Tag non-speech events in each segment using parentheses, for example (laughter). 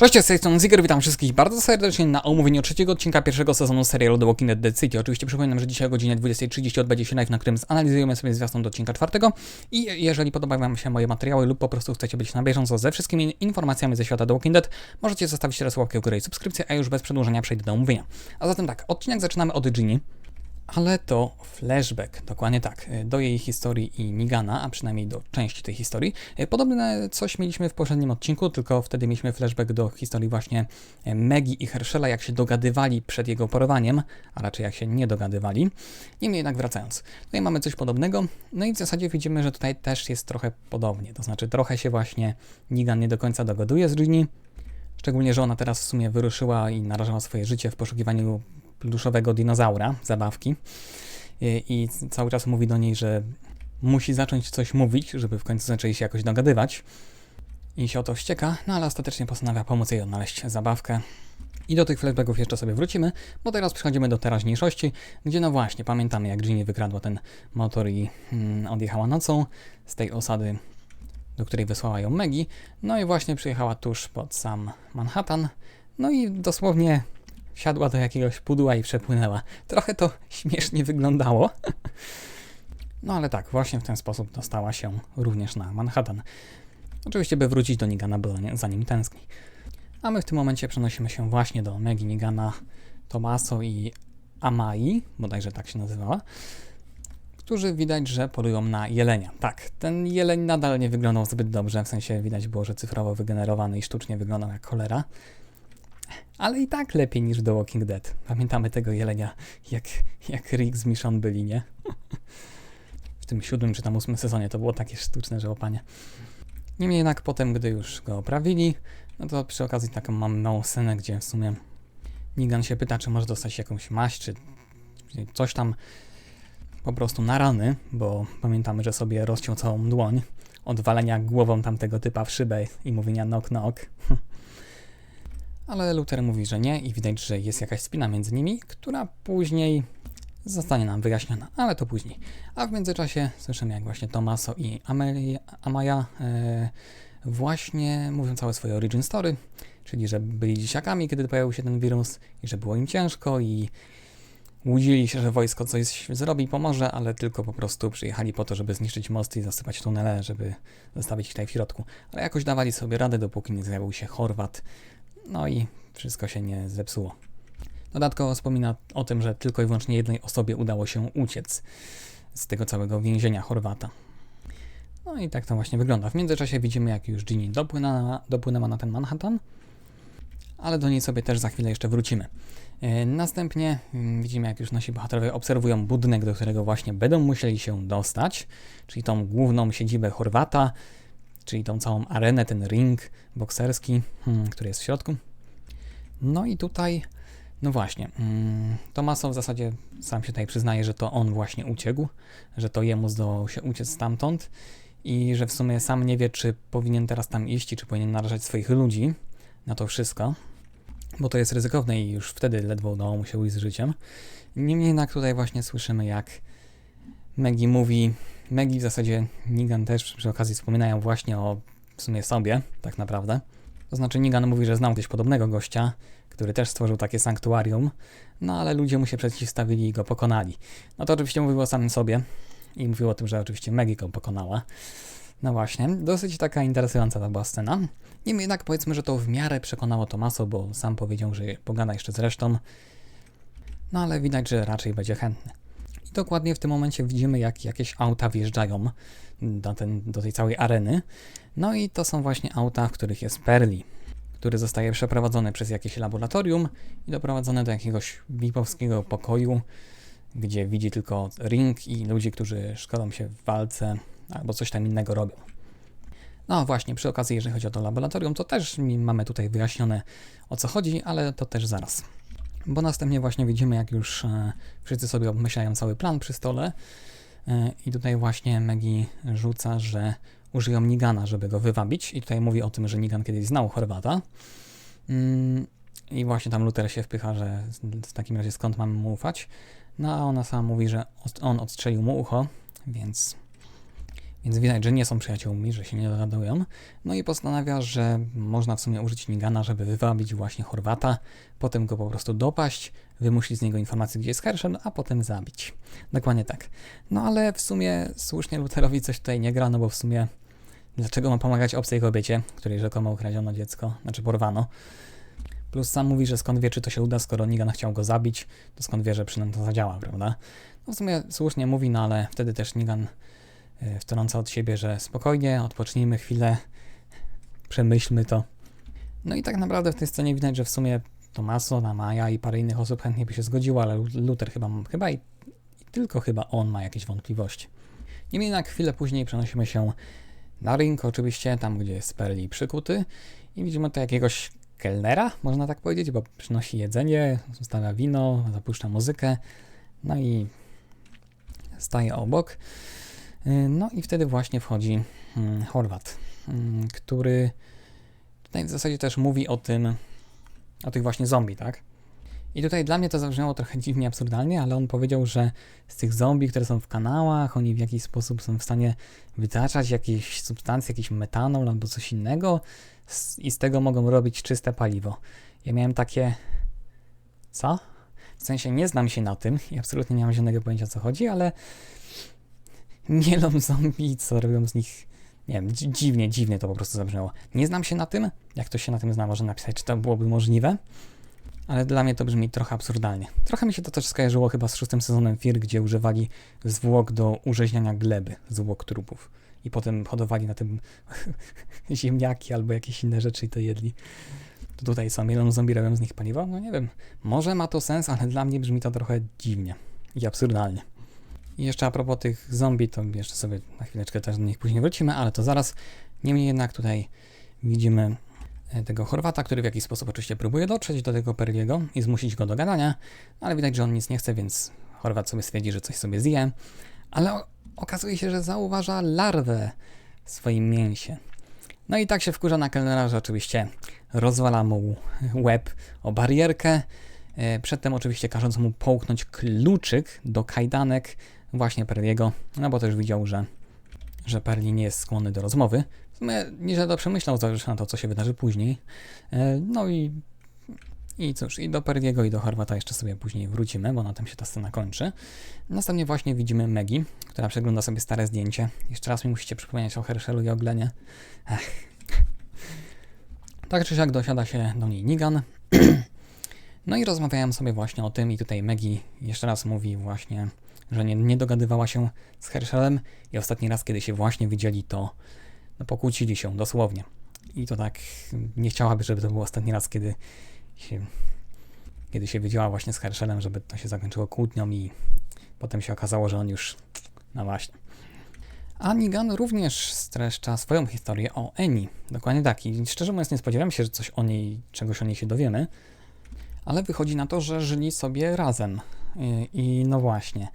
Cześć, z tej strony Ziger, witam wszystkich bardzo serdecznie na omówieniu trzeciego odcinka pierwszego sezonu serialu The Walking Dead Dead City. Oczywiście przypominam, że dzisiaj o godzinie 20.30 odbędzie się live, na którym zanalizujemy sobie zwiastun do odcinka czwartego i jeżeli podobają Wam się moje materiały lub po prostu chcecie być na bieżąco ze wszystkimi informacjami ze świata The Walking Dead, możecie zostawić teraz łapkę w górę i subskrypcję, a już bez przedłużenia przejdę do omówienia. A zatem tak, odcinek zaczynamy od Ginny, ale to flashback, dokładnie tak, do jej historii i Nigana, a przynajmniej do części tej historii. Podobne coś mieliśmy w poprzednim odcinku, tylko wtedy mieliśmy flashback do historii właśnie Maggie i Herschela, jak się dogadywali przed jego porowaniem, a raczej jak się nie dogadywali. Niemniej jednak wracając, tutaj mamy coś podobnego, no i w zasadzie widzimy, że tutaj też jest trochę podobnie, to znaczy trochę się właśnie Nigan nie do końca dogaduje z Ginny, Szczególnie, że ona teraz w sumie wyruszyła i narażała swoje życie w poszukiwaniu pluszowego dinozaura, zabawki. I, cały czas mówi do niej, że musi zacząć coś mówić, żeby w końcu zaczęli się jakoś dogadywać. I się o to wścieka, no ale ostatecznie postanawia pomóc jej odnaleźć zabawkę. I do tych flashbacków jeszcze sobie wrócimy, bo teraz przechodzimy do teraźniejszości, gdzie no właśnie, pamiętamy jak Ginny wykradła ten motor i mm, odjechała nocą z tej osady, do której wysłała ją Maggie. No i właśnie przyjechała tuż pod sam Manhattan. No i dosłownie Siadła do jakiegoś pudła i przepłynęła. Trochę to śmiesznie wyglądało. No ale tak, właśnie w ten sposób dostała się również na Manhattan. Oczywiście, by wrócić do Nigana, bo za nim tęskni. A my w tym momencie przenosimy się właśnie do Megi Nigana, Tomaso i Amai, bodajże tak się nazywała, którzy widać, że polują na jelenia. Tak, ten jeleń nadal nie wyglądał zbyt dobrze, w sensie widać było, że cyfrowo wygenerowany i sztucznie wyglądał jak cholera ale i tak lepiej niż The Walking Dead. Pamiętamy tego jelenia, jak, jak Rick z Michonne byli, nie? W tym siódmym czy tam ósmym sezonie to było takie sztuczne, że opanie. Niemniej jednak potem, gdy już go oprawili, no to przy okazji taką mam małą scenę, gdzie w sumie Nigan się pyta, czy może dostać jakąś maść, czy coś tam po prostu na rany, bo pamiętamy, że sobie rozciął całą dłoń od walenia głową tamtego typa w szybę i mówienia knock knock. Ale Luther mówi, że nie i widać, że jest jakaś spina między nimi, która później zostanie nam wyjaśniona, ale to później. A w międzyczasie słyszymy, jak właśnie Tomaso i Amaya e, właśnie mówią całe swoje origin story, czyli że byli dzieciakami, kiedy pojawił się ten wirus i że było im ciężko i łudzili się, że wojsko coś zrobi, pomoże, ale tylko po prostu przyjechali po to, żeby zniszczyć mosty i zasypać tunele, żeby zostawić ich tutaj w środku. Ale jakoś dawali sobie radę, dopóki nie zjawił się Chorwat, no i wszystko się nie zepsuło. Dodatkowo wspomina o tym, że tylko i wyłącznie jednej osobie udało się uciec z tego całego więzienia Chorwata. No i tak to właśnie wygląda. W międzyczasie widzimy, jak już Ginny dopłynęła, dopłynęła na ten Manhattan, ale do niej sobie też za chwilę jeszcze wrócimy. E, następnie mm, widzimy, jak już nasi bohaterowie obserwują budynek, do którego właśnie będą musieli się dostać, czyli tą główną siedzibę Chorwata, czyli tą całą arenę, ten ring bokserski, hmm, który jest w środku. No i tutaj, no właśnie, hmm, Tomaso w zasadzie sam się tutaj przyznaje, że to on właśnie uciekł, że to jemu zdołał się uciec stamtąd i że w sumie sam nie wie, czy powinien teraz tam iść, czy powinien narażać swoich ludzi na to wszystko, bo to jest ryzykowne i już wtedy ledwo udało mu się ujść z życiem. Niemniej jednak tutaj właśnie słyszymy, jak Maggie mówi, Maggie w zasadzie Nigan też przy okazji wspominają właśnie o w sumie sobie, tak naprawdę. To znaczy Nigan mówi, że znał gdzieś podobnego gościa, który też stworzył takie sanktuarium, no ale ludzie mu się przeciwstawili i go pokonali. No to oczywiście mówił o samym sobie i mówił o tym, że oczywiście Maggie go pokonała. No właśnie, dosyć taka interesująca ta była scena. Niemniej jednak powiedzmy, że to w miarę przekonało Tomaso, bo sam powiedział, że pogada jeszcze z resztą. No ale widać, że raczej będzie chętny. I dokładnie w tym momencie widzimy, jak jakieś auta wjeżdżają do, ten, do tej całej areny. No i to są właśnie auta, w których jest Perli, który zostaje przeprowadzony przez jakieś laboratorium i doprowadzony do jakiegoś bipowskiego pokoju, gdzie widzi tylko ring i ludzi, którzy szkolą się w walce albo coś tam innego robią. No właśnie, przy okazji, jeżeli chodzi o to laboratorium, to też mamy tutaj wyjaśnione o co chodzi, ale to też zaraz. Bo następnie właśnie widzimy, jak już e, wszyscy sobie obmyślają cały plan przy stole e, i tutaj właśnie Megi rzuca, że użyją Nigana, żeby go wywabić i tutaj mówi o tym, że Nigan kiedyś znał Chorwata mm, i właśnie tam Luther się wpycha, że w takim razie skąd mamy mu ufać. No a ona sama mówi, że on odstrzelił mu ucho, więc Więc widać, że nie są przyjaciółmi, że się nie dogadują. No i postanawia, że można w sumie użyć Nigana, żeby wywabić właśnie Chorwata, potem go po prostu dopaść, wymusić z niego informację, gdzie jest Herschel, a potem zabić. Dokładnie tak. No ale w sumie słusznie Lutherowi coś tutaj nie gra, no bo w sumie dlaczego ma pomagać obcej kobiecie, której rzekomo ukradziono dziecko, znaczy porwano. Plus sam mówi, że skąd wie, czy to się uda, skoro Nigan chciał go zabić, to skąd wie, że przynajmniej to zadziała, prawda? No w sumie słusznie mówi, no ale wtedy też Nigan wtrąca od siebie, że spokojnie, odpocznijmy chwilę, przemyślmy to. No i tak naprawdę w tej scenie widać, że w sumie Tomaso, Maja i parę innych osób chętnie by się zgodziło, ale Luther chyba, chyba i, i tylko chyba on ma jakieś wątpliwości. Niemniej jednak chwilę później przenosimy się na ring, oczywiście, tam gdzie jest Perli przykuty i widzimy tutaj jakiegoś kelnera, można tak powiedzieć, bo przynosi jedzenie, zostawia wino, zapuszcza muzykę, no i staje obok. No i wtedy właśnie wchodzi mm, Chorwat, mm, który tutaj w zasadzie też mówi o tym, o tych właśnie zombie, tak? I tutaj dla mnie to zabrzmiało trochę (laughs) dziwnie, absurdalnie, ale on powiedział, że z tych zombie, które są w kanałach, oni w jakiś sposób są w stanie wytaczać jakieś substancje, jakiś metanol albo coś innego i z tego mogą robić czyste paliwo. Ja miałem takie... Co? W sensie nie znam się na tym i absolutnie nie mam żadnego pojęcia o co chodzi, ale mielą zombie, co robią z nich... Nie wiem, dziwnie, dziwnie to po prostu zabrzmiało. Nie znam się na tym. Jak ktoś się na tym zna, może napisać, czy to byłoby możliwe ale dla mnie to brzmi trochę absurdalnie. Trochę mi się to też skojarzyło chyba z szóstym sezonem Fir, gdzie używali zwłok do urzeźniania gleby, zwłok trupów. I potem hodowali na tym (laughs) ziemniaki albo jakieś inne rzeczy i to jedli. To tutaj są, mielą zombie robią z nich paliwo? No nie wiem. Może ma to sens, ale dla mnie brzmi to trochę dziwnie i absurdalnie. I jeszcze a propos tych zombie, to jeszcze sobie na chwileczkę też do nich później wrócimy, ale to zaraz. Niemniej jednak tutaj widzimy E, tego Chorwata, który w jakiś sposób oczywiście próbuje dotrzeć do tego Perliego i zmusić go do gadania, ale widać, że on nic nie chce, więc Chorwat sobie stwierdzi, że coś sobie zje, ale okazuje się, że zauważa larwę w swoim mięsie. No i tak się wkurza na kelnera, że oczywiście rozwala mu łeb o barierkę, e, przedtem oczywiście każąc mu połknąć kluczyk do kajdanek właśnie Perliego, no bo też widział, że, że Perli nie jest skłonny do rozmowy, sumie nieźle przemyślał, zważywszy na to, co się wydarzy później. E, no i, i cóż, i do Perdiego, i do Horwata jeszcze sobie później wrócimy, bo na tym się ta scena kończy. Następnie właśnie widzimy Megi, która przegląda sobie stare zdjęcie. Jeszcze raz mi musicie przypomnieć o Herschelu i o Glenie. Ech. Tak czy siak dosiada się do niej Nigan. (clears throat) No i rozmawiałem sobie właśnie o tym i tutaj Megi jeszcze raz mówi właśnie, że nie, nie dogadywała się z Herschelem i ostatni raz, kiedy się właśnie widzieli, to no, pokłócili się dosłownie. I to tak nie chciałaby, żeby to był ostatni raz, kiedy się, kiedy się widziała właśnie z Herschelem, żeby to się zakończyło kłótnią i potem się okazało, że on już, no właśnie. A Nigan również streszcza swoją historię o Eni. Dokładnie tak. I szczerze mówiąc nie spodziewałem się, że coś o niej, czegoś o niej się dowiemy. Ale wychodzi na to, że żyli sobie razem. I, i no właśnie.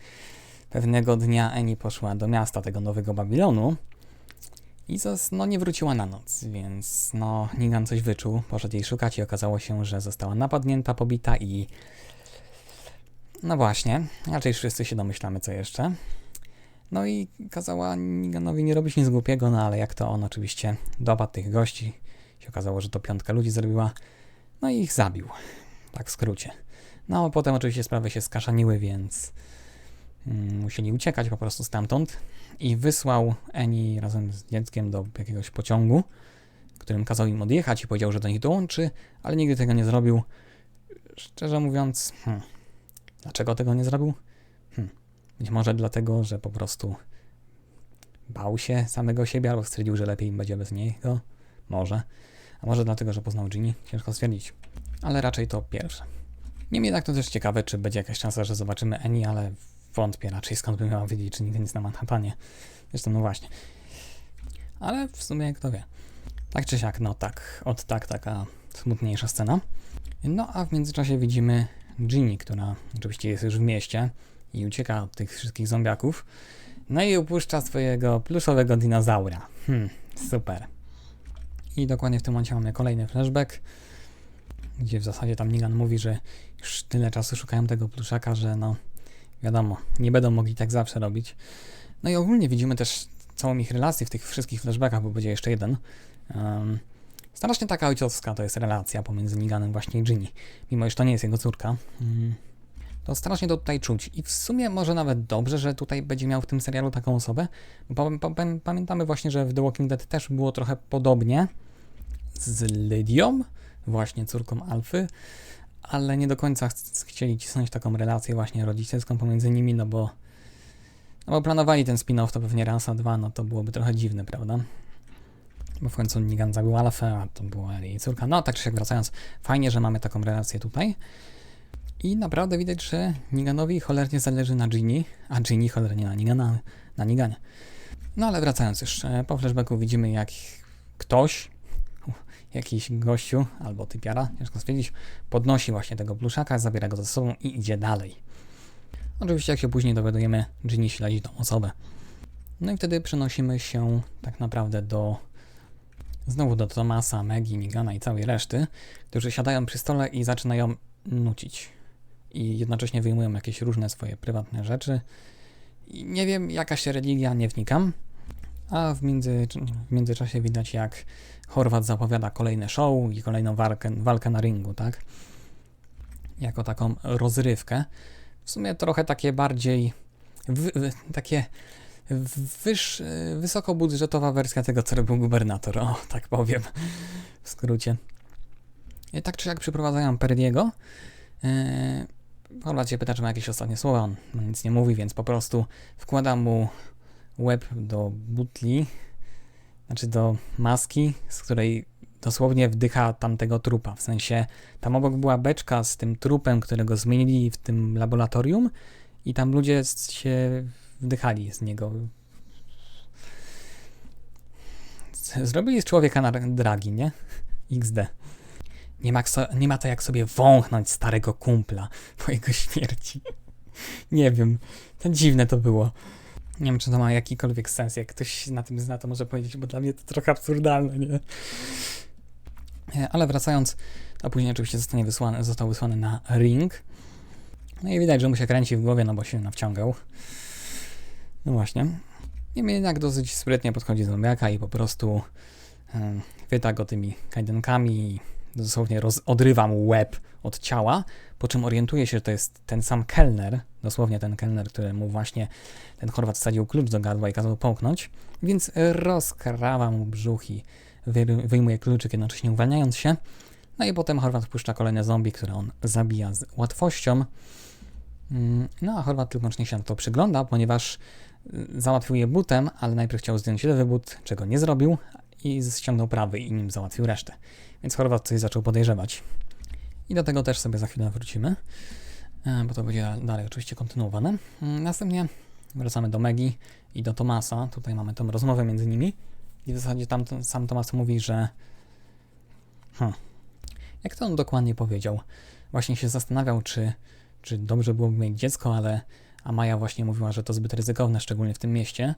Pewnego dnia Eni poszła do miasta tego nowego Babilonu, Izos no nie wróciła na noc, więc no Nigan coś wyczuł, poszedł jej szukać i okazało się, że została napadnięta, pobita i... No właśnie, raczej wszyscy się domyślamy co jeszcze. No i kazała Niganowi nie robić nic głupiego, no ale jak to on oczywiście dopadł tych gości, się okazało, że to piątka ludzi zrobiła, no i ich zabił. Tak w skrócie. No potem oczywiście sprawy się skaszaniły, więc mm, musieli uciekać po prostu stamtąd i wysłał Eni razem z dzieckiem do jakiegoś pociągu, którym kazał im odjechać i powiedział, że do nich dołączy, ale nigdy tego nie zrobił. Szczerze mówiąc, hmm, dlaczego tego nie zrobił? Hmm, być może dlatego, że po prostu bał się samego siebie albo stwierdził, że lepiej im będzie bez niego. Może. A może dlatego, że poznał Ginny? Ciężko stwierdzić. Ale raczej to pierwsze. Niemniej jednak to też ciekawe, czy będzie jakaś szansa, że zobaczymy Eni, ale Wątpię raczej, skąd bym miała wiedzieć, czy nigdy nic na Manhattanie. Zresztą, no właśnie. Ale w sumie kto wie. Tak czy siak, no tak, od tak taka smutniejsza scena. No a w międzyczasie widzimy Ginny, która oczywiście jest już w mieście i ucieka od tych wszystkich zombiaków. No i upuszcza swojego pluszowego dinozaura. Hmm, super. I dokładnie w tym momencie mamy kolejny flashback, gdzie w zasadzie tam Nigan mówi, że już tyle czasu szukają tego pluszaka, że no Wiadomo, nie będą mogli tak zawsze robić. No i ogólnie widzimy też całą ich relację w tych wszystkich flashbackach, bo będzie jeszcze jeden. Um, strasznie taka ojcowska to jest relacja pomiędzy Niganem właśnie i Ginny, mimo iż to nie jest jego córka. Um, to strasznie to tutaj czuć. I w sumie może nawet dobrze, że tutaj będzie miał w tym serialu taką osobę. Bo pamiętamy właśnie, że w The Walking Dead też było trochę podobnie z Lydią, właśnie córką Alfy, ale nie do końca ch chcieli cisnąć taką relację właśnie rodzicielską pomiędzy nimi, no bo, no bo planowali ten spin-off to pewnie raz, a dwa, no to byłoby trochę dziwne, prawda? Bo w końcu Negan zabił Alfę, a to była jej córka. No tak czy siak wracając, fajnie, że mamy taką relację tutaj. I naprawdę widać, że Niganowi cholernie zależy na Ginny, a Ginny cholernie na Nigana, na Niganie. No ale wracając już, po flashbacku widzimy jak ktoś, jakiś gościu albo typiara, ciężko stwierdzić, podnosi właśnie tego pluszaka, zabiera go ze sobą i idzie dalej. Oczywiście jak się później dowiadujemy, Ginny śledzi tą osobę. No i wtedy przenosimy się tak naprawdę do znowu do Tomasa, Maggie, Nigana i całej reszty, którzy siadają przy stole i zaczynają nucić i jednocześnie wyjmują jakieś różne swoje prywatne rzeczy. I nie wiem, jaka się religia, nie wnikam. A w, między, w międzyczasie widać, jak Chorwat zapowiada kolejne show i kolejną walkę, walkę na ringu, tak? Jako taką rozrywkę. W sumie trochę takie bardziej. W, takie wyż, wysokobudżetowa wersja tego, co robił gubernator, o tak powiem, w skrócie. I tak czy jak przyprowadzają Perdiego, yy, się pyta, czy ma jakieś ostatnie słowa. On nic nie mówi, więc po prostu wkłada mu łeb do butli, znaczy do maski, z której dosłownie wdycha tamtego trupa. W sensie tam obok była beczka z tym trupem, którego zmienili w tym laboratorium i tam ludzie się wdychali z niego. Zrobili z człowieka na dragi, nie? XD. Nie ma, nie ma to jak sobie wąchnąć starego kumpla po jego śmierci. (laughs) nie wiem, to dziwne to było. Nie wiem, czy to ma jakikolwiek sens. Jak ktoś na tym zna, to może powiedzieć, bo dla mnie to trochę absurdalne, nie? E, ale wracając, a później oczywiście zostanie wysłany, został wysłany na ring. No i widać, że mu się kręci w głowie, no bo się nawciągał. No właśnie. Niemniej jednak dosyć sprytnie podchodzi do zombiaka i po prostu chwyta go tymi kajdankami dosłownie roz, odrywa mu łeb od ciała, po czym orientuje się, że to jest ten sam kelner, dosłownie ten kelner, któremu właśnie ten Chorwat wsadził klucz do gardła i kazał połknąć, więc rozkrawa mu brzuch i wyjmuje kluczyk, jednocześnie uwalniając się. No i potem Chorwat wpuszcza kolejne zombie, które on zabija z łatwością. Mm, no a Chorwat tylko się na to przygląda, ponieważ y, załatwił je butem, ale najpierw chciał zdjąć lewy but, czego nie zrobił i ściągnął prawy i nim załatwił resztę. Więc Chorwat coś zaczął podejrzewać. I do tego też sobie za chwilę wrócimy, e, bo to będzie dalej oczywiście kontynuowane. Mm, następnie wracamy do Megi i do Tomasa. Tutaj mamy tą rozmowę między nimi. I w zasadzie tam sam Tomas mówi, że. Hmm, jak to on dokładnie powiedział? Właśnie się zastanawiał, czy, czy dobrze byłoby mieć dziecko, ale Amaja właśnie mówiła, że to zbyt ryzykowne, szczególnie w tym mieście.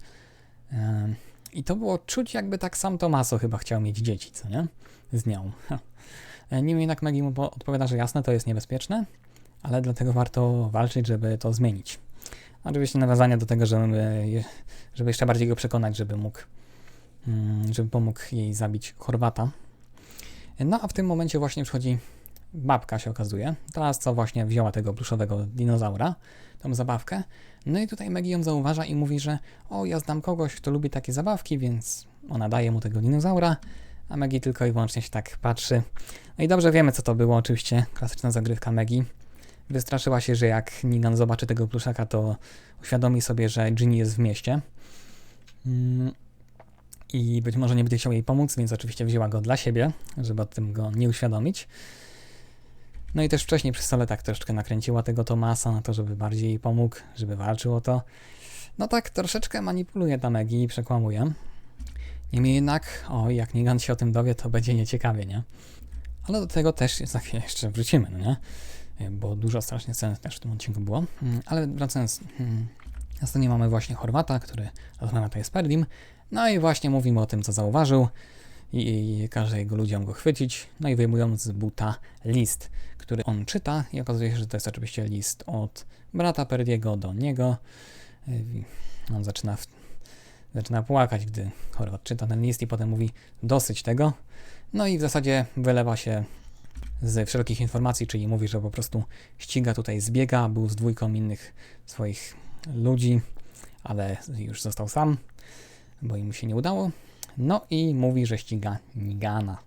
E, I to było czuć, jakby tak sam Tomaso chyba chciał mieć dzieci, co nie? z nią. Niemniej jednak Maggie mu odpowiada, że jasne, to jest niebezpieczne, ale dlatego warto walczyć, żeby to zmienić. Oczywiście nawiązanie do tego, żeby, żeby jeszcze bardziej go przekonać, żeby mógł, mm, żeby pomógł jej zabić Chorwata. No a w tym momencie właśnie przychodzi babka się okazuje, teraz co właśnie wzięła tego pluszowego dinozaura, tą zabawkę. No i tutaj Maggie ją zauważa i mówi, że o, ja znam kogoś, kto lubi takie zabawki, więc ona daje mu tego dinozaura a Megi tylko i wyłącznie się tak patrzy. No i dobrze wiemy, co to było, oczywiście, klasyczna zagrywka Megi. Wystraszyła się, że jak Nigan zobaczy tego pluszaka, to uświadomi sobie, że Ginny jest w mieście. Mm. I być może nie będzie chciał jej pomóc, więc oczywiście wzięła go dla siebie, żeby o tym go nie uświadomić. No i też wcześniej przy stole tak troszeczkę nakręciła tego Tomasa na to, żeby bardziej jej pomógł, żeby walczył o to. No tak, troszeczkę manipuluje ta Megi i przekłamuje. Niemniej jednak, o, jak Negan się o tym dowie, to będzie nieciekawie, nie? Ale do tego też za chwilę jeszcze wrócimy, no nie? Bo dużo strasznie scen też w tym odcinku było. Mm, ale wracając, hmm, następnie mamy właśnie Chorwata, który rozmawia tutaj z Perdim, no i właśnie mówimy o tym, co zauważył i, i każe jego ludziom go chwycić, no i wyjmują z buta list, który on czyta i okazuje się, że to jest oczywiście list od brata Perdiego do niego. On zaczyna w zaczyna płakać, gdy Chorwat czyta ten list i potem mówi dosyć tego. No i w zasadzie wylewa się z wszelkich informacji, czyli mówi, że po prostu ściga tutaj zbiega, był z dwójką innych swoich ludzi, ale już został sam, bo im się nie udało. No i mówi, że ściga Nigana.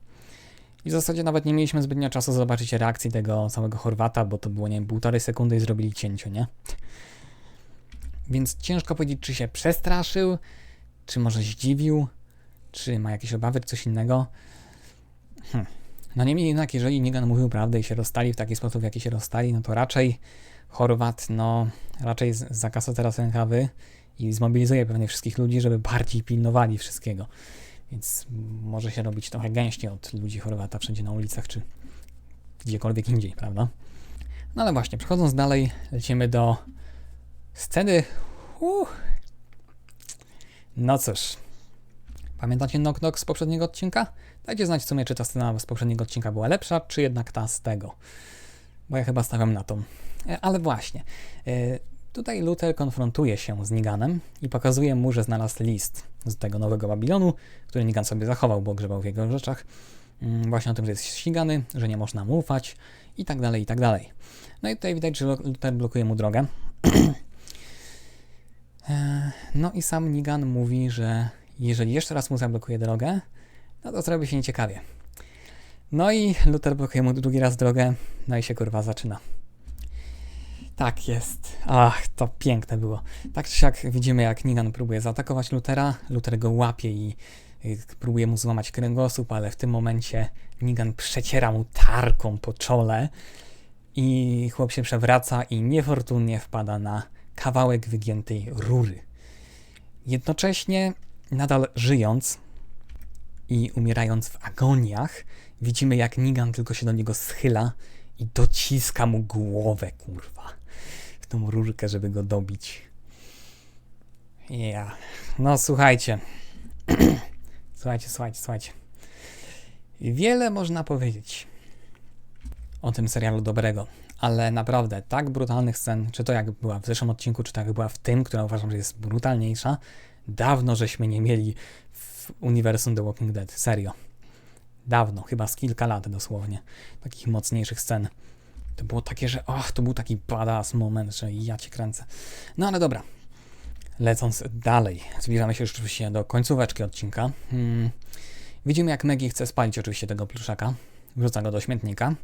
I w zasadzie nawet nie mieliśmy zbytnio czasu zobaczyć reakcji tego samego Chorwata, bo to było, nie wiem, półtorej sekundy i zrobili cięcie, nie? Więc ciężko powiedzieć, czy się przestraszył, czy może zdziwił, czy ma jakieś obawy, czy coś innego. Hm. No niemniej jednak, jeżeli Nigan mówił prawdę i się rozstali w taki sposób, w jaki się rozstali, no to raczej Chorwat, no raczej zakasa teraz rękawy i zmobilizuje pewnie wszystkich ludzi, żeby bardziej pilnowali wszystkiego. Więc może się robić trochę gęściej od ludzi Chorwata wszędzie na ulicach, czy gdziekolwiek indziej, prawda? No ale właśnie, przechodząc dalej, lecimy do sceny. Uh. No cóż. Pamiętacie Knock Knock z poprzedniego odcinka? Dajcie znać w sumie, czy ta scena z poprzedniego odcinka była lepsza, czy jednak ta z tego. Bo ja chyba stawiam na tą. E, ale właśnie. E, tutaj Luther konfrontuje się z Niganem i pokazuje mu, że znalazł list z tego nowego Babilonu, który Nigan sobie zachował, bo grzebał w jego rzeczach. Mm, właśnie o tym, że jest ścigany, że nie można mu ufać i tak dalej, i tak dalej. No i tutaj widać, że Luther blokuje mu drogę. (clears throat) E, no i sam Nigan mówi, że jeżeli jeszcze raz mu zablokuje drogę, no to zrobi się nieciekawie. No i Luther blokuje mu drugi raz drogę, no i się kurwa zaczyna. Tak jest. Ach, to piękne było. Tak czy siak widzimy, jak Nigan próbuje zaatakować Lutera. Luther go łapie i próbuje mu złamać kręgosłup, ale w tym momencie Nigan przeciera mu tarką po czole i chłop się przewraca i niefortunnie wpada na kawałek wygiętej rury. Jednocześnie, nadal żyjąc i umierając w agoniach, widzimy jak Nigan tylko się do niego schyla i dociska mu głowę, kurwa, w tą rurkę, żeby go dobić. Ja. No słuchajcie. (clears throat) słuchajcie, słuchajcie, słuchajcie. Wiele można powiedzieć o tym serialu dobrego ale naprawdę tak brutalnych scen, czy to jak była w zeszłym odcinku, czy tak jak była w tym, która uważam, że jest brutalniejsza, dawno żeśmy nie mieli w uniwersum The Walking Dead. Serio. Dawno, chyba z kilka lat dosłownie, takich mocniejszych scen. To było takie, że ach, to był taki badass moment, że ja cię kręcę. No ale dobra. Lecąc dalej, zbliżamy się już oczywiście do końcóweczki odcinka. Hmm. Widzimy, jak Maggie chce spalić oczywiście tego pluszaka. Wrzuca go do śmietnika.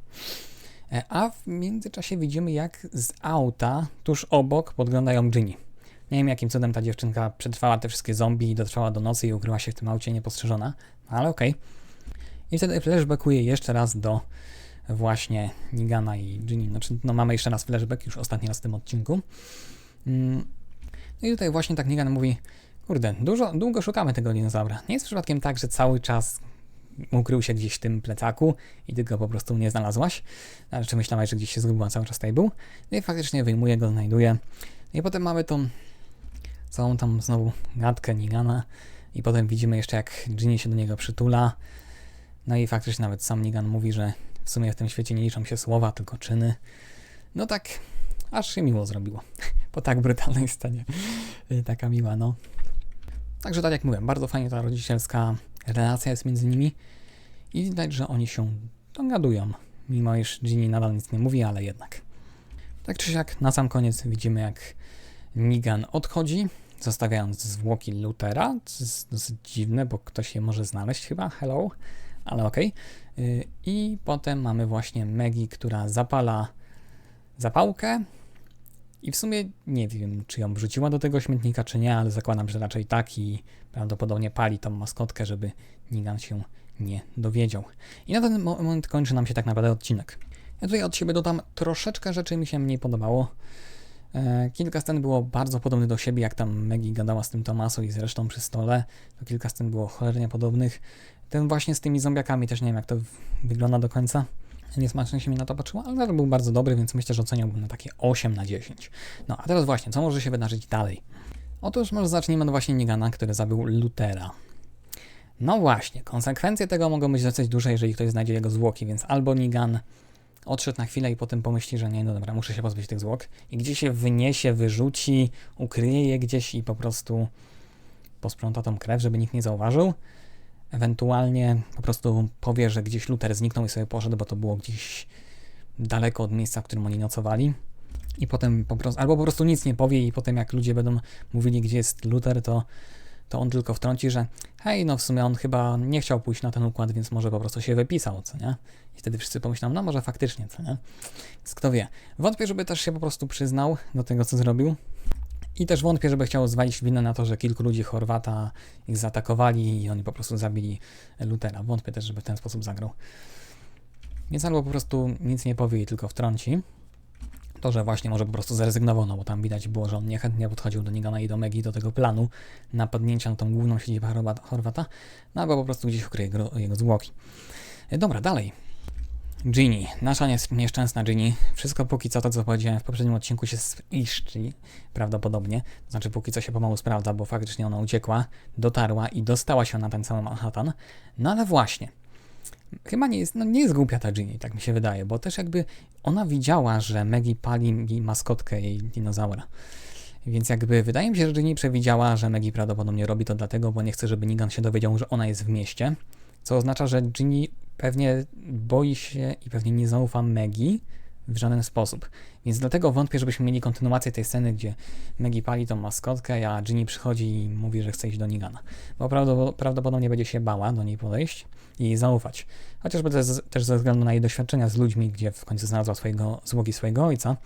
E, a w międzyczasie widzimy, jak z auta tuż obok podglądają Ginny. Nie wiem, jakim cudem ta dziewczynka przetrwała te wszystkie zombie i dotrwała do nocy i ukryła się w tym aucie niepostrzeżona, ale okej. Okay. I wtedy flashbackuje jeszcze raz do właśnie Nigana i Ginny. Znaczy, no mamy jeszcze raz flashback, już ostatni raz w tym odcinku. Mm. No i tutaj właśnie tak Nigan mówi, kurde, dużo, długo szukamy tego dinozaura. Nie jest przypadkiem tak, że cały czas ukrył się gdzieś w tym plecaku i ty go po prostu nie znalazłaś. Ale czy myślałaś, że gdzieś się zgubiła, cały czas tutaj był. No i faktycznie wyjmuje go, znajduje. No i potem mamy tą całą tam znowu gadkę Nigana i potem widzimy jeszcze jak Ginny się do niego przytula. No i faktycznie nawet sam Nigan mówi, że w sumie w tym świecie nie liczą się słowa, tylko czyny. No tak, aż się miło zrobiło. (laughs) Po tak brutalnej scenie. Taka miła, no. Także tak jak mówiłem, bardzo fajnie ta rodzicielska relacja jest między nimi i widać, że oni się dogadują, mimo iż Ginny nadal nic nie mówi, ale jednak. Tak czy siak, na sam koniec widzimy, jak Nigan odchodzi, zostawiając zwłoki Lutera, co jest dosyć dziwne, bo ktoś je może znaleźć chyba, hello, ale okej. Okay. I potem mamy właśnie Maggie, która zapala zapałkę i w sumie nie wiem, czy ją wrzuciła do tego śmietnika, czy nie, ale zakładam, że raczej tak i prawdopodobnie pali tą maskotkę, żeby Nigan się nie dowiedział. I na ten moment kończy nam się tak naprawdę odcinek. Ja tutaj od siebie dodam troszeczkę rzeczy mi się mniej podobało. E, kilka scen było bardzo podobnych do siebie, jak tam Maggie gadała z tym Tomaso i zresztą przy stole. To kilka scen było cholernie podobnych. Ten właśnie z tymi zombiakami też nie wiem, jak to wygląda do końca niesmacznie się mi na to patrzyło, ale był bardzo dobry, więc myślę, że oceniałbym na takie 8 na 10. No a teraz właśnie, co może się wydarzyć dalej? Otóż może zacznijmy od właśnie Nigana, który zabił Lutera. No właśnie, konsekwencje tego mogą być dosyć duże, jeżeli ktoś znajdzie jego zwłoki, więc albo Nigan odszedł na chwilę i potem pomyśli, że nie, no dobra, muszę się pozbyć tych zwłok i gdzieś się wyniesie, wyrzuci, ukryje je gdzieś i po prostu posprząta tą krew, żeby nikt nie zauważył. Ewentualnie po prostu powie, że gdzieś Luther zniknął i sobie poszedł, bo to było gdzieś daleko od miejsca, w którym oni nocowali. I potem po prostu, albo po prostu nic nie powie i potem jak ludzie będą mówili, gdzie jest Luther, to, to on tylko wtrąci, że hej, no w sumie on chyba nie chciał pójść na ten układ, więc może po prostu się wypisał, co nie? I wtedy wszyscy pomyślą, no może faktycznie, co nie? Więc kto wie. Wątpię, żeby też się po prostu przyznał do tego, co zrobił. I też wątpię, żeby chciał zwalić winę na to, że kilku ludzi Chorwata ich zaatakowali i oni po prostu zabili Lutera. Wątpię też, żeby w ten sposób zagrał. Więc albo po prostu nic nie powie i tylko wtrąci. To, że właśnie może po prostu zrezygnował, no bo tam widać było, że on niechętnie podchodził do Nigana i do Megi, do tego planu napadnięcia na tą główną siedzibę Chorwata, no albo po prostu gdzieś ukryje jego, zwłoki. Dobra, dalej. Ginny, nasza nieszczęsna Ginny. Wszystko póki co to, co powiedziałem w poprzednim odcinku się ziszczy, prawdopodobnie. To znaczy póki co się pomału sprawdza, bo faktycznie ona uciekła, dotarła i dostała się na ten cały Manhattan. No ale właśnie, chyba nie jest, no nie jest głupia ta Ginny, tak mi się wydaje, bo też jakby ona widziała, że Maggie pali maskotkę jej dinozaura. Więc jakby wydaje mi się, że Ginny przewidziała, że Maggie prawdopodobnie robi to dlatego, bo nie chce, żeby Negan się dowiedział, że ona jest w mieście. Co oznacza, że Ginny pewnie boi się i pewnie nie zaufa Maggie w żaden sposób. Więc dlatego wątpię, żebyśmy mieli kontynuację tej sceny, gdzie Maggie pali tą maskotkę, a Ginny przychodzi i mówi, że chce iść do Nigana. Bo prawdopodobnie będzie się bała do niej podejść i zaufać. Chociażby też, też ze względu na jej doświadczenia z ludźmi, gdzie w końcu znalazła swojego, zwłoki swojego ojca,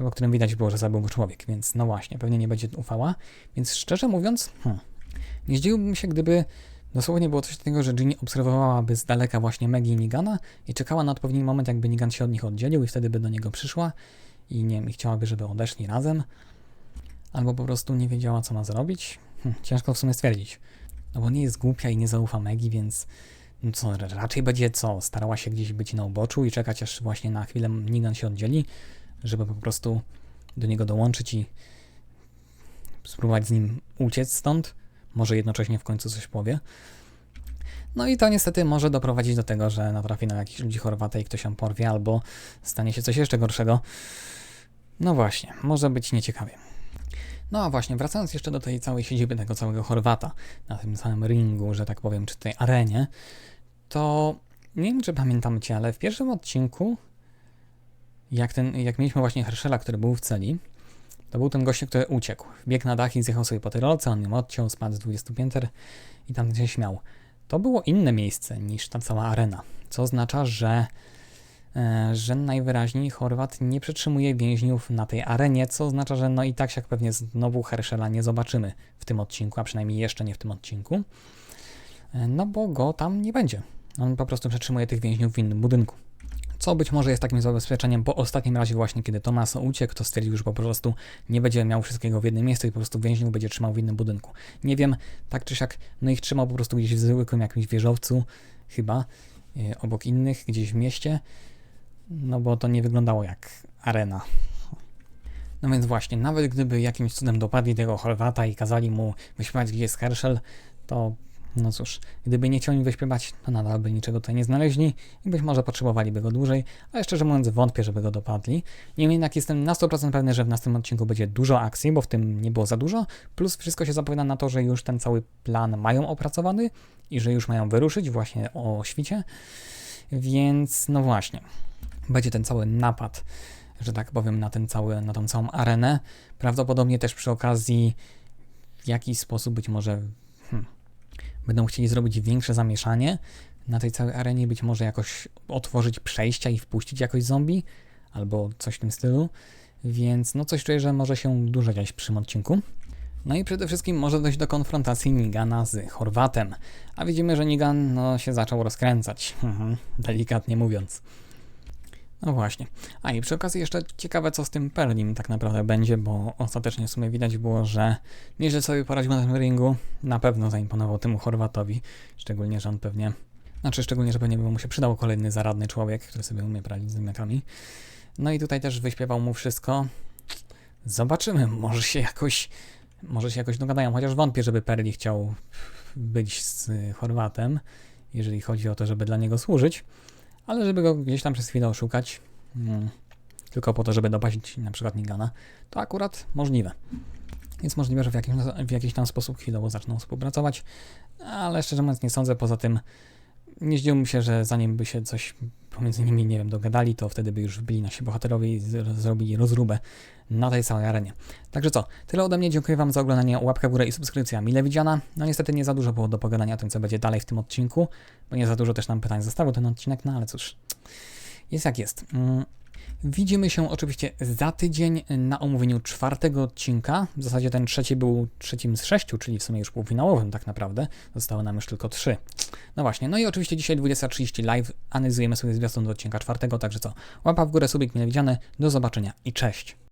o którym widać było, że zabił go człowiek, więc no właśnie, pewnie nie będzie ufała. Więc szczerze mówiąc, hmm, nie zdziwiłbym się, gdyby Dosłownie było coś takiego, że Ginny obserwowałaby z daleka właśnie Maggie i Nigana i czekała na odpowiedni moment, jakby Nigan się od nich oddzielił i wtedy by do niego przyszła i nie wiem, chciałaby, żeby odeszli razem. Albo po prostu nie wiedziała, co ma zrobić. Hm, ciężko w sumie stwierdzić. No bo nie jest głupia i nie zaufa Maggie, więc no co, raczej będzie co? Starała się gdzieś być na uboczu i czekać, aż właśnie na chwilę Nigan się oddzieli, żeby po prostu do niego dołączyć i spróbować z nim uciec stąd może jednocześnie w końcu coś powie. No i to niestety może doprowadzić do tego, że natrafi na jakichś ludzi Chorwata i ktoś się porwie, albo stanie się coś jeszcze gorszego. No właśnie, może być nieciekawie. No a właśnie, wracając jeszcze do tej całej siedziby tego całego Chorwata, na tym samym ringu, że tak powiem, czy tej arenie, to nie wiem, czy pamiętacie, ale w pierwszym odcinku, jak, ten, jak mieliśmy właśnie Herschela, który był w celi, to był ten gość, który uciekł. Biegł na dach i zjechał sobie po tej rolce, on ją odciął, spadł z 20 pięter i tam się śmiał. To było inne miejsce niż ta cała arena, co oznacza, że, że najwyraźniej Chorwat nie przetrzymuje więźniów na tej arenie, co oznacza, że no i tak jak pewnie znowu Herschela nie zobaczymy w tym odcinku, a przynajmniej jeszcze nie w tym odcinku, e, no bo go tam nie będzie. On po prostu przetrzymuje tych więźniów w innym budynku co być może jest takim zabezpieczeniem, bo ostatnim razie właśnie, kiedy Tomaso uciekł, to stwierdził, że po prostu nie będzie miał wszystkiego w jednym miejscu i po prostu więźniów będzie trzymał w innym budynku. Nie wiem, tak czy siak, no ich trzymał po prostu gdzieś w zwykłym jakimś wieżowcu, chyba, yy, obok innych, gdzieś w mieście, no bo to nie wyglądało jak arena. No więc właśnie, nawet gdyby jakimś cudem dopadli tego Chorwata i kazali mu wyśpiewać, gdzie jest Herschel, to no cóż, gdyby nie chciał im wyśpiewać, to nadal by niczego tutaj nie znaleźli i być może potrzebowaliby go dłużej, ale szczerze mówiąc wątpię, żeby go dopadli. Niemniej jednak jestem na 100% pewny, że w następnym odcinku będzie dużo akcji, bo w tym nie było za dużo, plus wszystko się zapowiada na to, że już ten cały plan mają opracowany i że już mają wyruszyć właśnie o świcie, więc no właśnie, będzie ten cały napad, że tak powiem, na, ten cały, na tą całą arenę. Prawdopodobnie też przy okazji w jakiś sposób być może hmm, będą chcieli zrobić większe zamieszanie na tej całej arenie, być może jakoś otworzyć przejścia i wpuścić jakoś zombie, albo coś w tym stylu. Więc no coś czuję, że może się dużo dziać przy odcinku. No i przede wszystkim może dojść do konfrontacji Nigana z Chorwatem. A widzimy, że Nigan no, się zaczął rozkręcać, (laughs) delikatnie mówiąc. No właśnie. A i przy okazji jeszcze ciekawe, co z tym Perlim tak naprawdę będzie, bo ostatecznie w sumie widać było, że nieźle sobie poradził na tym ringu. Na pewno zaimponował temu Chorwatowi, szczególnie, że on pewnie, znaczy szczególnie, że pewnie by mu się przydał kolejny zaradny człowiek, który sobie umie pralić z wymiotami. No i tutaj też wyśpiewał mu wszystko. Zobaczymy, może się jakoś, może się jakoś dogadają, chociaż wątpię, żeby Perli chciał być z Chorwatem, jeżeli chodzi o to, żeby dla niego służyć ale żeby go gdzieś tam przez chwilę oszukać, hmm, tylko po to, żeby dopaść na przykład Nigana, to akurat możliwe. więc możliwe, że w jakiś, w jakiś tam sposób chwilowo zaczną współpracować, ale szczerze mówiąc nie sądzę, poza tym nie zdziwiłbym się, że zanim by się coś pomiędzy nimi, nie wiem, dogadali, to wtedy by już wbili nasi bohaterowie i zrobili rozróbę na tej całej arenie. Także co, tyle ode mnie, dziękuję Wam za oglądanie, łapka w górę i subskrypcja mile widziana. No niestety nie za dużo było do pogadania o tym, co będzie dalej w tym odcinku, bo nie za dużo też nam pytań zostało ten odcinek, no ale cóż, jest jak jest. Widzimy się oczywiście za tydzień na omówieniu czwartego odcinka. W zasadzie ten trzeci był trzecim z sześciu, czyli w sumie już półfinałowym tak naprawdę. Zostały nam już tylko trzy. No właśnie, no i oczywiście dzisiaj 20.30 live analizujemy sobie zwiastun do odcinka czwartego, także co, łapa w górę, subik mile widziane, do zobaczenia i cześć.